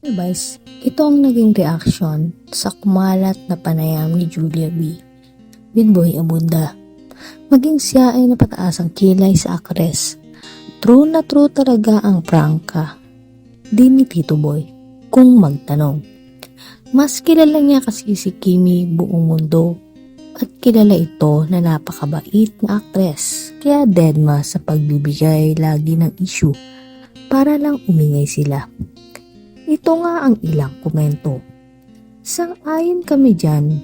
Guys, ito ang naging reaction sa kumalat na panayam ni Julia B. with Boy Abunda. Maging siya ay napataas ang kilay sa aktres. True na true talaga ang prangka. Di ni Tito Boy, kung magtanong. Mas kilala niya kasi si Kimi buong mundo at kilala ito na napakabait na aktres. Kaya deadma sa pagbibigay lagi ng issue para lang umingay sila. Ito nga ang ilang komento. Sang-ayon kami dyan.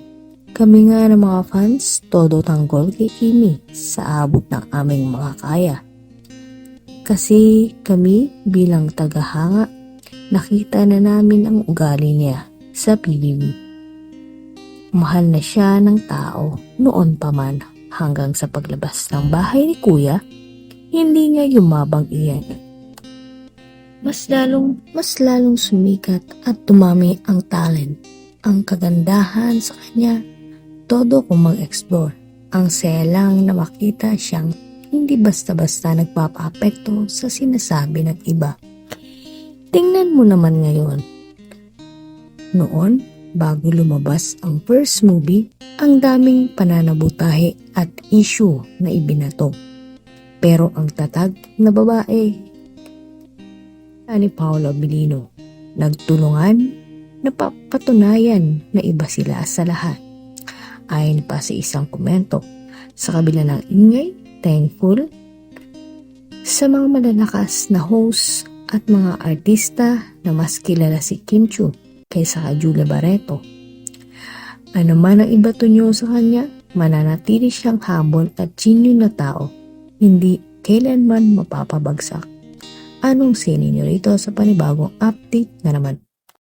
Kami nga ng mga fans, todo tanggol kay Kimi sa abot ng aming mga kaya. Kasi kami bilang tagahanga, nakita na namin ang ugali niya sa PBB. Mahal na siya ng tao noon pa man hanggang sa paglabas ng bahay ni Kuya, hindi nga yumabang iyan mas lalong mas lalong sumikat at tumami ang talent. Ang kagandahan sa kanya, todo kung mag-explore. Ang saya lang na makita siyang hindi basta-basta nagpapa-apekto sa sinasabi ng iba. Tingnan mo naman ngayon. Noon, bago lumabas ang first movie, ang daming pananabutahe at issue na ibinato. Pero ang tatag na babae ni Paolo Abilino. Nagtulungan, napapatunayan na iba sila sa lahat. Ayon pa sa isang komento, sa kabila ng ingay, thankful sa mga malalakas na host at mga artista na mas kilala si Kim Chu kaysa kay Julia Barreto. Ano man ang iba nyo sa kanya, mananatili siyang habol at genuine na tao, hindi kailanman mapapabagsak. Anong sinin nyo rito sa panibagong update na naman